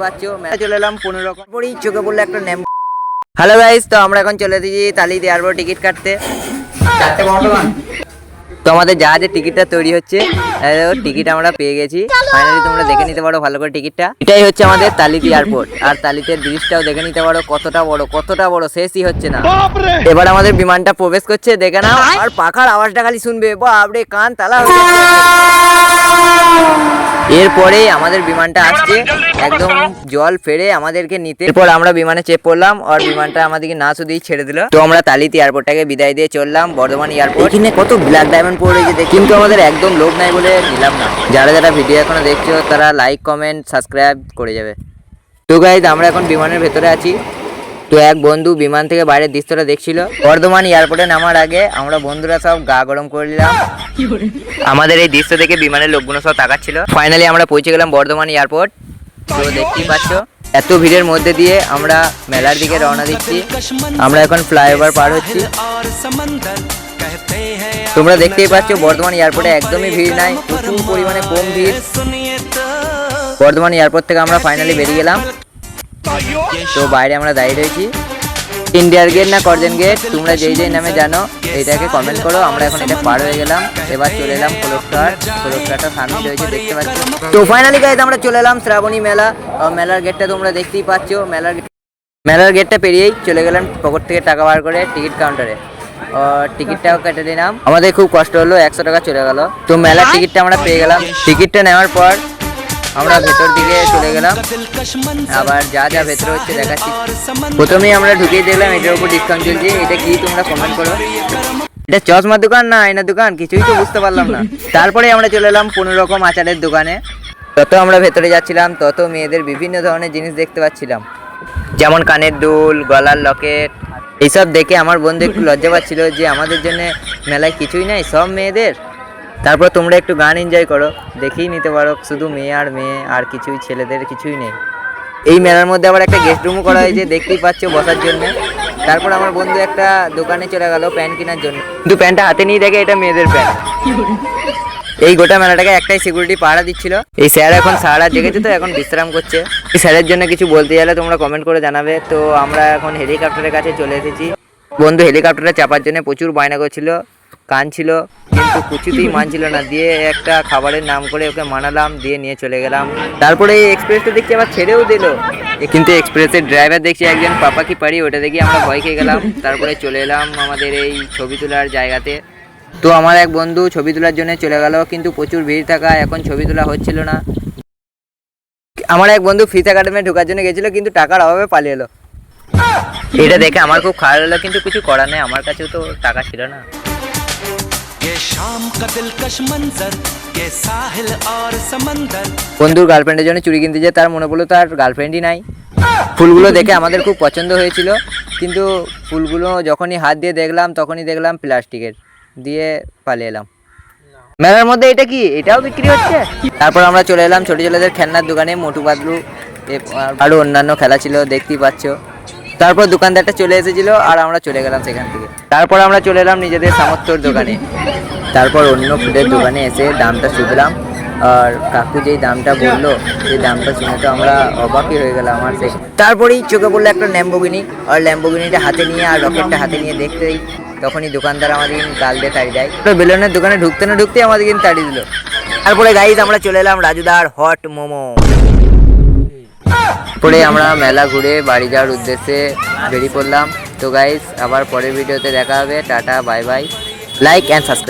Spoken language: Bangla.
পাচ্ছ চলে এলাম পনেরো রকম। পরেই চোখে পড়ল একটা নেম। হ্যালো গাইস তো আমরা এখন চলে এসেছি তালিতে এয়ারপোর্ট টিকিট কাটতে। তো আমাদের জাহাজের টিকিটটা তৈরি হচ্ছে টিকিট আমরা পেয়ে গেছি। ফাইনালি তোমরা দেখে নিতে পারো ভালো করে টিকিটটা এটাই হচ্ছে আমাদের তালিতি এয়ারপোর্ট আর তালিতের ব্রিজটাও দেখে নিতে পারো কতটা বড় কতটা বড় শেষই হচ্ছে না। এবার আমাদের বিমানটা প্রবেশ করছে দেখে নাও। আর পাখার আওয়াজটা খালি শুনবে। বাপরে কান তালা হয়ে। এরপরে আমাদের বিমানটা আসছে। একদম জল ফেরে আমাদেরকে নিতে। এরপর আমরা বিমানে চেপ পড়লাম, আর বিমানটা আমাদেরকে না শুধুই ছেড়ে দিল। তো আমরা তালিত এয়ারপোর্টটাকে বিদায় দিয়ে চললাম, বর্ধমান এয়ারপোর্ট। এখানে কত ব্ল্যাক ডায়মন্ড পড়ে গেছে কিন্তু আমাদের একদম লোভ নাই বলে নিলাম না। যারা যারা ভিডিও এখনও দেখছ, তারা লাইক কমেন্ট সাবস্ক্রাইব করে যাবে। তো গাইজ আমরা এখন বিমানের ভেতরে আছি। তো এক বন্ধু বিমান থেকে বাইরের দৃশ্যটা দেখছিল। বর্ধমান এয়ারপোর্টে নামার আগে আমরা বন্ধুরা সব গা গরম করে নিলাম। আমাদের এই দৃশ্য দেখে বিমানের লোকগুলো সব তাকাচ্ছিল। ফাইনালি আমরা পৌঁছে গেলাম বর্ধমান এয়ারপোর্ট। তো দেখতেই পাচ্ছ, এত ভিড়ের মধ্যে দিয়ে আমরা মেলার দিকে রওনা দিচ্ছি। আমরা এখন ফ্লাইওভার পার হচ্ছি। তোমরা দেখতেই পাচ্ছ, বর্ধমান এয়ারপোর্টে একদমই ভিড় নাই, প্রচুর পরিমাণে কম ভিড়। বর্ধমান এয়ারপোর্ট থেকে আমরা ফাইনালি বেরিয়ে গেলাম। তো বাইরে আমরা দাঁড়িয়ে রয়েছি। ইন্ডিয়ার গেট না করজেন গেট তোমরা যেই যেই নামে জানো এটাকে কমেন্ট করো আমরা এখন এটা পার হয়ে গেলাম। এবার চলে এলাম কলকাতার কলকাতাটা সামনে রয়েছে দেখতে পাচ্ছ। তো ফাইনালি গাইজ আমরা চলে এলাম শ্রাবণী মেলা মেলার গেটটা তোমরা দেখতেই পাচ্ছ। মেলার মেলার গেটটা পেরিয়েই চলে গেলাম পকেট থেকে টাকা বার করে টিকিট কাউন্টারে টিকিটটাও কেটে নিলাম। আমাদের খুব কষ্ট হলো একশো টাকা চলে গেল। তো মেলার টিকিটটা আমরা পেয়ে গেলাম। টিকিটটা নেওয়ার পর আমরা ভেতর দিকে চলে গেলাম। আবার যা যা ভেতরে হচ্ছে দেখাচ্ছি। প্রথমেই আমরা ঢুকিয়ে দেখলাম এটার উপর ডিসকাউন্ট চলছে। এটা কি তোমরা কমেন্ট করো। এটা চশমার দোকান না আয়নার দোকান? কিছুই তো বুঝতে পারলাম না। তারপরে আমরা চলে এলাম কোনো রকম আচারের দোকানে। তত আমরা ভেতরে যাচ্ছিলাম, তত মেয়েদের বিভিন্ন ধরনের জিনিস দেখতে পাচ্ছিলাম। যেমন কানের দুল, গলার লকেট। এইসব দেখে আমার বন্ধু একটু লজ্জা পাচ্ছিল যে আমাদের জন্য মেলায় কিছুই নাই, সব মেয়েদের। তারপর তোমরা একটু গান এনজয় করো, দেখেই নিতে পারো, শুধু মেয়ে আর মেয়ে, আর কিছুই ছেলেদের কিছুই নেই। এই মেলার মধ্যে আবার একটা গেস্ট রুমও করা হয়েছে, দেখতেই পাচ্ছ বসার জন্য। তারপর আমার বন্ধু একটা দোকানে চলে গেল প্যান্ট কেনার জন্য। কিন্তু প্যান্টটা হাতে নিয়ে দেখে, এটা মেয়েদের প্যান্ট। এই গোটা মেলাটাকে একটাই সিকিউরিটি পাহারা দিচ্ছিল। এই স্যার এখন সারা জেগেছে তো, এখন বিশ্রাম করছে। এই স্যারের জন্য কিছু বলতে গেলে তোমরা কমেন্ট করে জানাবে। তো আমরা এখন হেলিকপ্টারের কাছে চলে এসেছি। বন্ধু হেলিকপ্টারে চাপার জন্য প্রচুর বায়না করছিল কানছিল কিন্তু কিছুতেই মানছিল না। দিয়ে একটা খাবারের নাম করে ওকে মানালাম দিয়ে নিয়ে চলে গেলাম। তারপরে এই এক্সপ্রেসটা দেখছি আবার ছেড়েও দিল। কিন্তু এক্সপ্রেসের ড্রাইভার দেখছি একজন পাপা কি পারি ওটা দেখি আমরা ভয় খেয়ে গেলাম। তারপরে চলে এলাম আমাদের এই ছবি তোলার জায়গাতে। তো আমার এক বন্ধু ছবি তোলার জন্য চলে গেল কিন্তু প্রচুর ভিড় থাকা এখন ছবি তোলা হচ্ছিল না। আমার এক বন্ধু ফিস একাডেমি ঢোকার জন্য গেছিল কিন্তু টাকার অভাবে পালিয়ে এলো। এটা দেখে আমার খুব খারাপ হলো কিন্তু কিছু করার নেই আমার কাছেও তো টাকা ছিল না। शाम का दिलकश मंजर ये साहिल और समंदर বন্ধুর গার্লফ্রেন্ডের জন্য চুড়ি কিনতে যে তার মনে পড়লো তার গার্লফ্রেন্ডই নাই ফুলগুলো দেখে আমাদের খুব পছন্দ হয়েছিল কিন্তু ফুলগুলো যখনই হাত দিয়ে দেখলাম তখনই দেখলাম প্লাস্টিকের দিয়ে পালিয়ে এলাম মেলার মধ্যে এটা কি এটাও বিক্রি হচ্ছে তারপর আমরা চলে এলাম ছোটো ছেলেদের খেলনার দোকানে মোটু পাতলু এ- আর আরো অন্যান্য খেলা ছিল দেখতেই পাচ্ছ তারপর দোকানদারটা চলে এসেছিল আর আমরা চলে গেলাম সেখান থেকে। তারপর আমরা চলে এলাম নিজেদের সামর্থ্যর দোকানে। তারপর অন্য ফুডের দোকানে এসে দামটা শুধলাম আর কাকু যেই দামটা বলল সেই দামটা শুনে তো আমরা অবাকই হয়ে গেলাম আমার সে তারপরেই চোখে পড়ল একটা ল্যাম্বোগিনি আর ল্যাম্বোগিনিটা হাতে নিয়ে আর রকেটটা হাতে নিয়ে দেখতেই তখনই দোকানদার আমাদের গাল দিয়ে তাড়ি দেয়। তো বেলুনের দোকানে ঢুকতে না ঢুকতেই আমাদের কিন্তু তাড়ি দিল। তারপরে গাইজ আমরা চলে এলাম রাজুদার হট মোমো। পরে আমরা মেলা ঘুরে বাড়ি যাওয়ার উদ্দেশ্যে বেরিয়ে পড়লাম। তো গাইস আবার পরের ভিডিওতে দেখা হবে। Tata bye bye like and subscribe